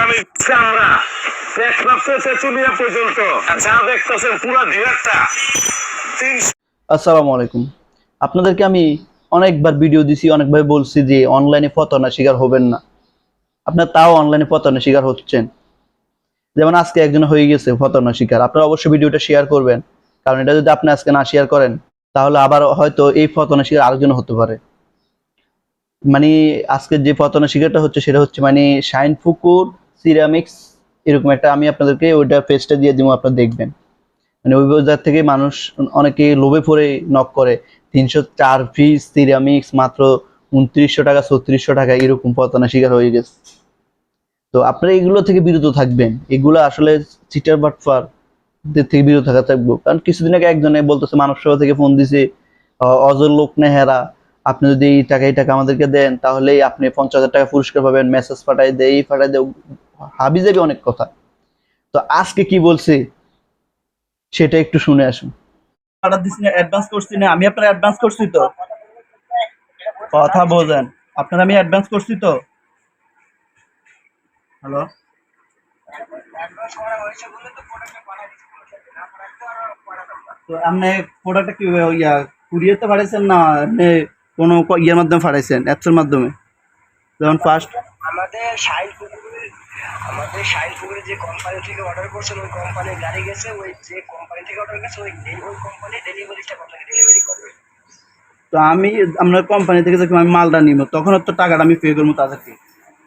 আমি আমরা এক সপ্তাহ তেতুলিয়া পর্যন্ত। যা দেখতেছেন পুরো ডিলারটা আসসালামু আলাইকুম। আপনাদেরকে আমি অনেকবার ভিডিও দিছি, অনেকবার বলছি যে অনলাইনে প্রতারণার শিকার হবেন না। আপনার তাও অনলাইনে প্রতারণার শিকার হচ্ছেন। যেমন আজকে একজন হয়ে গেছে প্রতারণার শিকার। আপনারা অবশ্যই ভিডিওটা শেয়ার করবেন। কারণ এটা যদি আপনি আজকে না শেয়ার করেন, তাহলে আবার হয়তো এই প্রতারণার শিকার আরেকজন হতে পারে। মানে আজকে যে প্রতারণার শিকারটা হচ্ছে, সেটা হচ্ছে মানে শাইন ফুকুর সিরামিক্স এরকম একটা, আমি আপনাদেরকে ওইটা পেজটা দিয়ে দিব, আপনারা দেখবেন। মানে ওই বাজার থেকে মানুষ অনেকে লোভে পড়ে নক করে, তিনশো চার পিস সিরামিক্স মাত্র উনত্রিশশো টাকা, ছত্রিশশো টাকা, এরকম পতনা শিকার হয়ে গেছে। তো আপনারা এগুলো থেকে বিরত থাকবেন। এগুলো আসলে চিটার বাটফার থেকে বিরত থাকা থাকব। কারণ কিছুদিন আগে একজনে বলতেছে, মানব সেবা থেকে ফোন দিছে অজর লোক নেহেরা, আপনি যদি এই টাকা এই টাকা আমাদেরকে দেন, তাহলেই আপনি পঞ্চাশ হাজার টাকা পুরস্কার পাবেন মেসেজ পাঠাই দেয় এই পাঠাই দেয় হাবি যাবে অনেক কথা। তো আজকে কি বলছে সেটা একটু শুনে আসুন। অর্ডার দিচ্ছি না অ্যাডভান্স করছি না। আমি আপনার অ্যাডভান্স করছি তো। কথা বোঝেন। আপনার আমি অ্যাডভান্স করছি তো। হ্যালো তো আপনি প্রোডাক্টটা কি ইয়া কুরিয়ারতে পাঠাইছেন না আপনি কোনো ইয়ের মাধ্যমে পাঠাইছেন অ্যাপসের মাধ্যমে? যেমন ফার্স্ট আমাদের পুকুরে আমাদের সাইল পুকুরে যে কোম্পানি থেকে অর্ডার করছেন ওই কোম্পানির গাড়ি গেছে ওই যে কোম্পানি থেকে অর্ডার গেছে ওই ওই কোম্পানি ডেলিভারিটা আপনাকে ডেলিভারি করবে। তো আমি আপনার কোম্পানি থেকে যখন আমি মালটা নিব তখন তো টাকাটা আমি পে করব তাদেরকে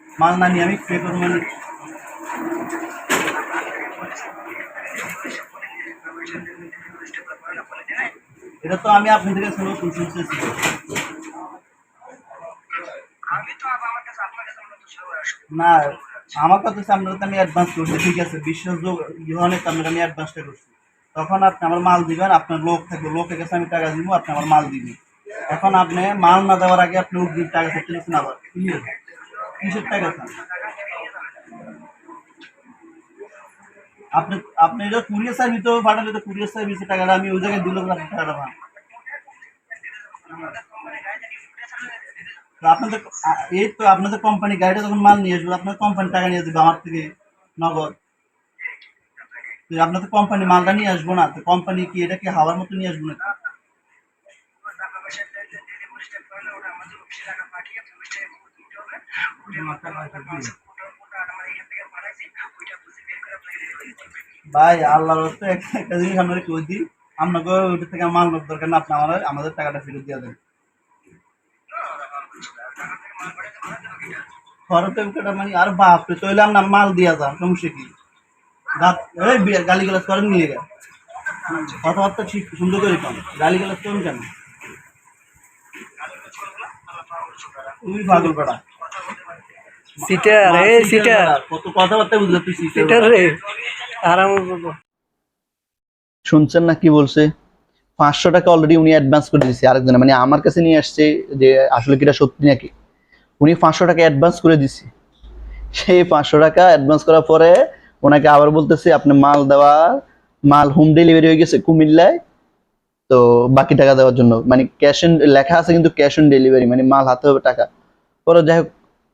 মাল না নিয়ে আমি পে করব মানে এটা তো আমি আপনার থেকে শুনে শুনতেছি আমি তো আমার কাছে আপনার কাছে না আমার কথা হচ্ছে আপনার তো আমি অ্যাডভান্স করছি, ঠিক আছে বিশ্বাসযোগ ইয়ে অনেক আপনার আমি অ্যাডভান্সটা করছি। তখন আপনি আমার মাল দিবেন, আপনার লোক থাকবে লোকের কাছে আমি টাকা দিব, আপনি আমার মাল দিবেন। এখন আপনি মাল না দেওয়ার আগে আপনি অগ্রিম টাকা থাকতে দিচ্ছেন আবার ক্লিয়ার কিসের টাকা চান আপনি আপনি এটা কুরিয়ার সার্ভিসেও পাঠালে তো কুরিয়ার সার্ভিসের টাকাটা আমি ওই জায়গায় দিলেও আপনি টাকাটা পান তো আপনাদের এই তো আপনাদের কোম্পানি গাড়িটা যখন মাল নিয়ে আসবে, আপনার কোম্পানি টাকা নিয়ে যাবে আমার থেকে নগদ। আপনাদের কোম্পানি মালটা নিয়ে আসব না কোম্পানি কি এটা কি হাওয়ার মতো নিয়ে আসব নাকি? আমাদের ভাই, আল্লাহর একটা জিনিস আপনারা কই দিই? আপনাকে ওইটা থেকে মাল দরকার না, আপনি আমার আমাদের টাকাটা ফেরত দিয়ে দেন। খরচে উঠেটা মানে আর বাপরে চলে আমরা মাল দিয়া যান সমস্যা কি? গাত এই গালি গালাজ করেন নিয়ে গেল। কথাবার্তা ঠিক সুন্দর করে কম গালি গালাজ করেন কেন? তুমি পাগল বেড়া। সিটার এ সিটার কত কথাবার্তা বুঝতে তুই সিটার রে আরাম শুনছেন না কি বলছে? পাঁচশো টাকা অলরেডি উনি অ্যাডভান্স করে দিয়েছে আরেকজনে মানে আমার কাছে নিয়ে আসছে যে আসলে কিটা সত্যি নাকি? উনি পাঁচশো টাকা অ্যাডভান্স করে দিছে। সেই পাঁচশো টাকা অ্যাডভান্স করার পরে ওনাকে আবার বলতেছি, আপনি মাল দেওয়ার, মাল হোম ডেলিভারি হয়ে গেছে কুমিল্লায়। তো বাকি টাকা দেওয়ার জন্য। মানে ক্যাশ অন লেখা আছে কিন্তু ক্যাশ অন ডেলিভারি মানে মাল হাতে হবে টাকা। পরে যাই হোক,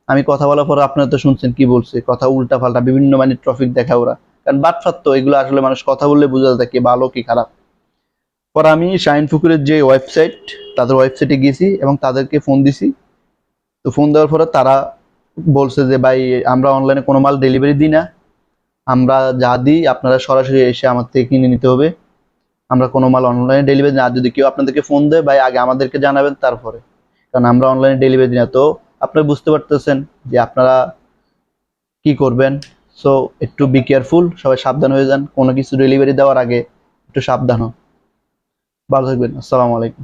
আমি কথা বলার পর আপনারা তো শুনছেন কি বলছে, কথা উল্টা পাল্টা বিভিন্ন মানে ট্রফিক দেখা ওরা। কারণ বাটফার তো, এগুলো আসলে মানুষ কথা বললে বোঝা যায় কি ভালো কি খারাপ। পর আমি শাইন ফুকুরের যে ওয়েবসাইট তাদের ওয়েবসাইটে গেছি এবং তাদেরকে ফোন দিছি। তো ফোন দেওয়ার পরে তারা বলছে যে, ভাই, আমরা অনলাইনে কোনো মাল ডেলিভারি দিই না। আমরা যা দিই, আপনারা সরাসরি এসে আমার থেকে কিনে নিতে হবে। আমরা কোনো মাল অনলাইনে ডেলিভারি না। যদি কেউ আপনাদেরকে ফোন দেয়, ভাই, আগে আমাদেরকে জানাবেন তারপরে। কারণ আমরা অনলাইনে ডেলিভারি দিই না। তো আপনারা বুঝতে পারতেছেন যে আপনারা কি করবেন। সো একটু বি কেয়ারফুল সবাই সাবধান হয়ে যান। কোনো কিছু ডেলিভারি দেওয়ার আগে একটু সাবধান হন ভালো থাকবেন। আসসালামু আলাইকুম।